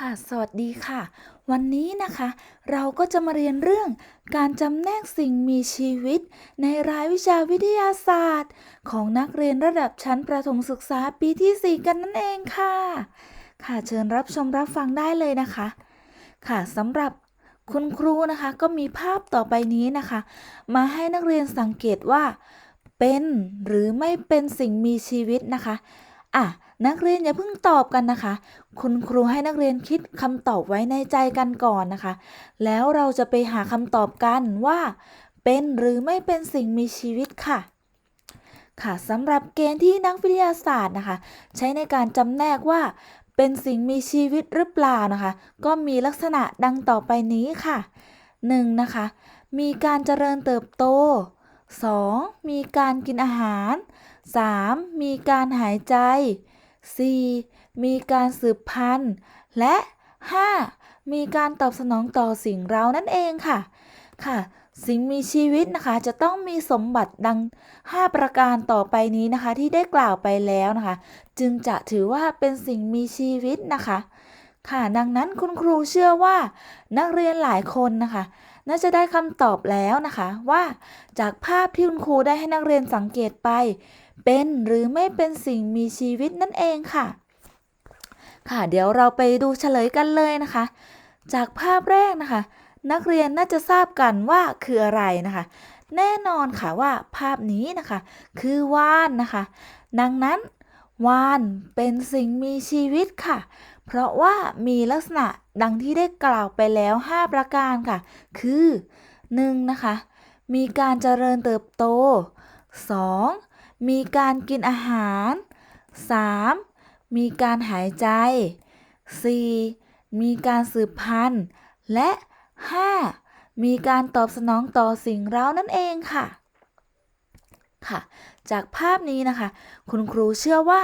ค่ะ สวัสดีค่ะ วันนี้นะคะ เราก็จะมาเรียนเรื่องการจำแนกสิ่งมีชีวิต ในรายวิชาวิทยาศาสตร์ ของนักเรียนระดับชั้นประถมศึกษาปีที่ 4 กันนั่นเองค่ะ ค่ะเชิญรับชมรับฟังได้เลยนะคะ ค่ะสำหรับคุณครูนะคะก็มีภาพต่อไปนี้นะคะ มาให้นักเรียนสังเกตว่า เป็นหรือไม่เป็นสิ่งมีชีวิตนะคะอะ นักเรียนอย่าเพิ่งตอบกันนะคะ คุณครูให้นักเรียนคิดคำตอบไว้ในใจกันก่อนนะคะ แล้วเราจะไปหาคำตอบกันว่า เป็นหรือไม่เป็นสิ่งมีชีวิตค่ะ ค่ะสำหรับเกณฑ์ที่นักวิทยาศาสตร์นะคะ ใช้ในการจำแนกว่าเป็นสิ่งมีชีวิตหรือเปล่านะคะ ก็มีลักษณะดังต่อไปนี้ค่ะ 1. นะคะ มีการเจริญเติบโต 2. มีการกินอาหาร 3. มีการหายใจ 4. มีการสืบพันธุ์ และ 5. มีการตอบสนองต่อสิ่งเรานั่นเองค่ะ ค่ะ สิ่งมีชีวิตนะคะจะต้องมีสมบัติดัง 5 ประการต่อไปนี้นะคะ ที่ได้กล่าวไปแล้วนะคะ จึงจะถือว่าเป็นสิ่งมีชีวิตนะคะ ค่ะดังนั้นคุณครูเชื่อว่า นักเรียนหลายคนนะคะ น่าจะได้คำตอบแล้วนะคะว่าจากภาพที่คุณครูได้ให้นักเรียนสังเกตไป เป็นหรือไม่เป็นสิ่งมีชีวิตนั่นเองค่ะ ค่ะเดี๋ยวเราไปดูเฉลยกันเลยนะคะ จากภาพแรกนะคะ นักเรียนน่าจะทราบกันว่าคืออะไรนะคะ แน่นอนค่ะว่าภาพนี้นะคะ คือว่านนะคะ ดังนั้นว่านเป็นสิ่งมีชีวิตค่ะ เพราะว่ามีลักษณะดังที่ได้กล่าวไปแล้ว 5 ประการค่ะ คือ 1. นะคะ มีการเจริญเติบโต 2. มีการกินอาหาร 3. มีการหายใจ 4. มีการสืบพันธุ์ และ 5. มีการตอบสนองต่อสิ่งเร้านั่นเองค่ะ ค่ะ จากภาพนี้นะคะ คุณครูเชื่อว่า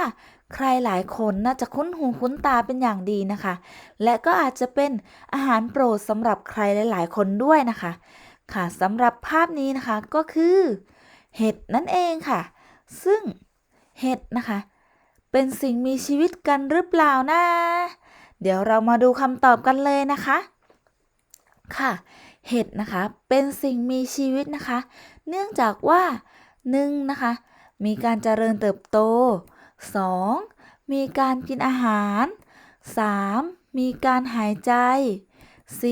ใครหลายคนน่าจะคุ้นหูคุ้นตาเป็นอย่างดีนะคะ และก็อาจจะเป็นอาหารโปรดสำหรับใครหลาย ๆ คนด้วยนะคะ ค่ะสำหรับภาพนี้นะคะก็คือ เห็ดนั่นเองค่ะ ซึ่งเห็ดนะคะ เป็นสิ่งมีชีวิตกันหรือเปล่านะ เดี๋ยวเรามาดูคำตอบกันเลยนะคะ ค่ะ เห็ดนะคะ เป็นสิ่งมีชีวิตนะคะ เนื่องจากว่า 1. นะคะ มีการเจริญเติบโต 2. มีการกินอาหาร 3. มีการหายใจ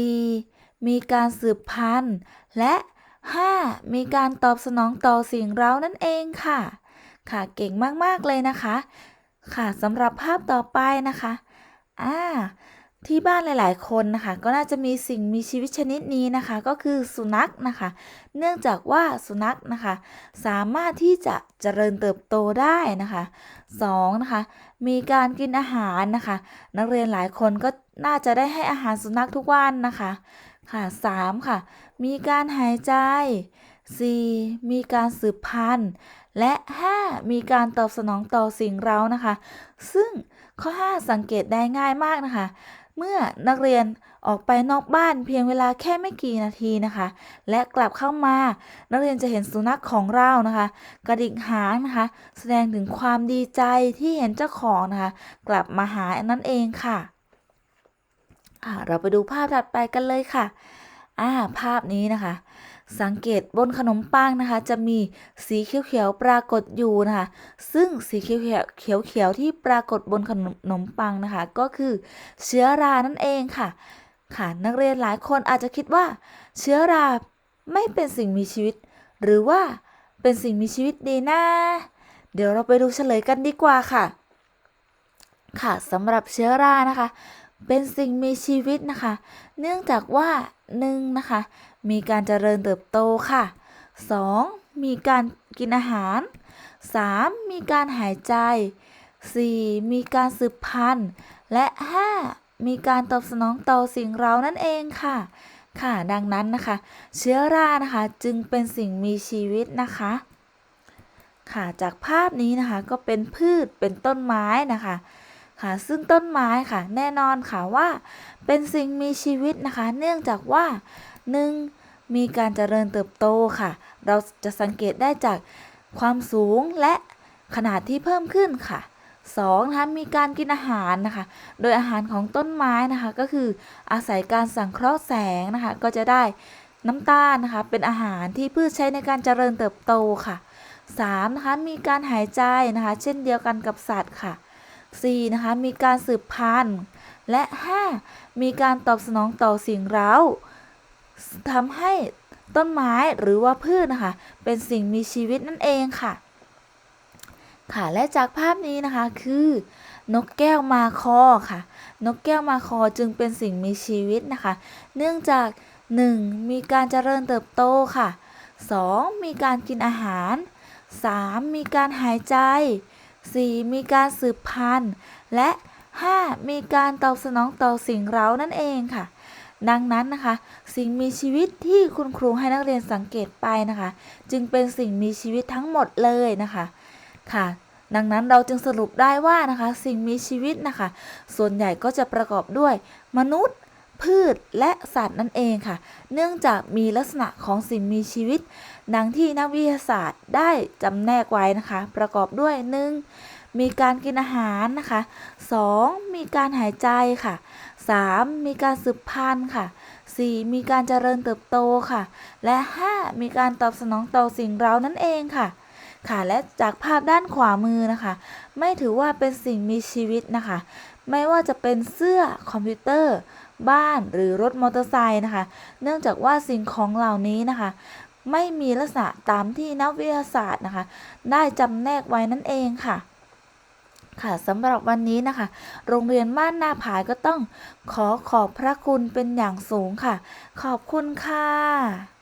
4. มีการสืบพันธุ์ และ 5. มีการตอบสนองต่อสิ่งเร้านั่นเองค่ะ ค่ะเก่งมากๆเลยนะคะ ค่ะสำหรับภาพต่อไปนะคะอ่าที่บ้านหลาย ๆ คนนะคะ ก็น่าจะมีสิ่งมีชีวิตชนิดนี้นะคะ ก็คือสุนัขนะคะ เนื่องจากว่าสุนัขนะคะ สามารถที่จะเจริญเติบโตได้นะคะ 2. นะคะ มีการกินอาหารนะคะ นักเรียนหลายคนก็น่าจะได้ให้อาหารสุนัขทุกวันนะคะ ค่ะ 3. ค่ะ มีการหายใจ 4. มีการสืบพันธุ์ และ 5. มีการตอบสนองต่อสิ่งเร้านะคะ ซึ่งข้อ 5 สังเกตได้ง่ายมากนะคะ เมื่อนักเรียนออกไปนอกบ้านเพียงเวลาแค่ไม่กี่นาทีนะคะ และกลับเข้ามา นักเรียนจะเห็นสุนัขของเรานะคะ กระดิกหางนะคะ แสดงถึงความดีใจที่เห็นเจ้าของนะคะ กลับมาหานั่นเองค่ะอ่าเราไปดูภาพถัดไปกันเลยค่ะ อ่าภาพนี้นะคะ สังเกตบนขนมปังนะคะ จะมีสีเขียวๆปรากฏอยู่นะคะ ซึ่งสีเขียวๆเขียวๆที่ปรากฏบนขนมปังนะคะ ก็คือเชื้อรานั่นเองค่ะ ค่ะนักเรียนหลายคนอาจจะคิดว่า เชื้อราไม่เป็นสิ่งมีชีวิต หรือว่าเป็นสิ่งมีชีวิตดีนะเดี๋ยวเราไปดูเฉลยกันดีกว่าค่ะ ค่ะสำหรับเชื้อรานะคะ เป็นสิ่งมีชีวิตนะคะ เนื่องจากว่า 1 นะคะ มีการเจริญเติบโตค่ะ 2. มีการกินอาหาร 3. มีการหายใจ 4. มีการสืบพันธุ์ และ 5. มีการตอบสนองต่อสิ่งเรานั่นเองค่ะ ค่ะ ดังนั้นนะคะ เชื้อรานะคะจึงเป็นสิ่งมีชีวิตนะคะ ค่ะ จากภาพนี้นะคะก็เป็นพืชเป็นต้นไม้นะคะ ค่ะ ซึ่งต้นไม้ค่ะ แน่นอนค่ะว่าเป็นสิ่งมีชีวิตนะคะ เนื่องจากว่า 1. มีการเจริญเติบโตค่ะ เราจะสังเกตได้จากความสูงและขนาดที่เพิ่มขึ้นค่ะ 2 นะคะมีการกินอาหารนะคะ โดยอาหารของต้นไม้นะคะ ก็คืออาศัยการสังเคราะห์แสงนะคะ ก็จะได้น้ำตาลนะคะ เป็นอาหารที่พืชใช้ในการเจริญเติบโตค่ะ 3. นะคะมีการหายใจนะคะ เช่นเดียวกันกับสัตว์ค่ะ 4. นะคะมีการสืบพันธุ์ และ 5. มีการตอบสนองต่อสิ่งเร้าทำให้ต้นไม้หรือว่าพืชนะคะ เป็นสิ่งมีชีวิตนั่นเองค่ะ ค่ะและจากภาพนี้นะคะคือนกแก้วมาคอค่ะ นกแก้วมาคอจึงเป็นสิ่งมีชีวิตนะคะ เนื่องจาก 1. มีการเจริญเติบโตค่ะ 2. มีการกินอาหาร 3. มีการหายใจ 4. มีการสืบพันธุ์ และ 5. มีการตอบสนองต่อสิ่งเร้านั่นเองค่ะ ดังนั้นนะคะ สิ่งมีชีวิตที่คุณครูให้นักเรียนสังเกตไปนะคะ จึงเป็นสิ่งมีชีวิตทั้งหมดเลยนะคะค่ะ ดังนั้นเราจึงสรุปได้ว่านะคะ สิ่งมีชีวิตนะคะ ส่วนใหญ่ก็จะประกอบด้วย มนุษย์ พืชและสัตว์นั่นเองค่ะ เนื่องจากมีลักษณะของสิ่งมีชีวิต ดังที่นักวิทยาศาสตร์ได้จำแนกไว้นะคะ ประกอบด้วย 1. มีการกินอาหารนะคะ 2. มีการหายใจค่ะ 3. มีการสืบพันธุ์ค่ะ 4. มีการเจริญเติบโตค่ะ และ 5. มีการตอบสนองต่อสิ่งเรานั่นเองค่ะค่ะและจากภาพด้านขวามือนะคะ ไม่ถือว่าเป็นสิ่งมีชีวิตนะคะ ไม่ว่าจะเป็นเสื้อคอมพิวเตอร์ บ้านหรือรถมอเตอร์ไซค์นะคะ เนื่องจากว่าสิ่งของเหล่านี้นะคะ ไม่มีลักษณะตามที่นักวิทยาศาสตร์นะคะ ได้จำแนกไว้นั่นเองค่ะค่ะสำหรับวันนี้นะคะ โรงเรียนบ้านนาผายก็ต้องขอขอบพระคุณเป็นอย่างสูงค่ะ ขอบคุณค่ะ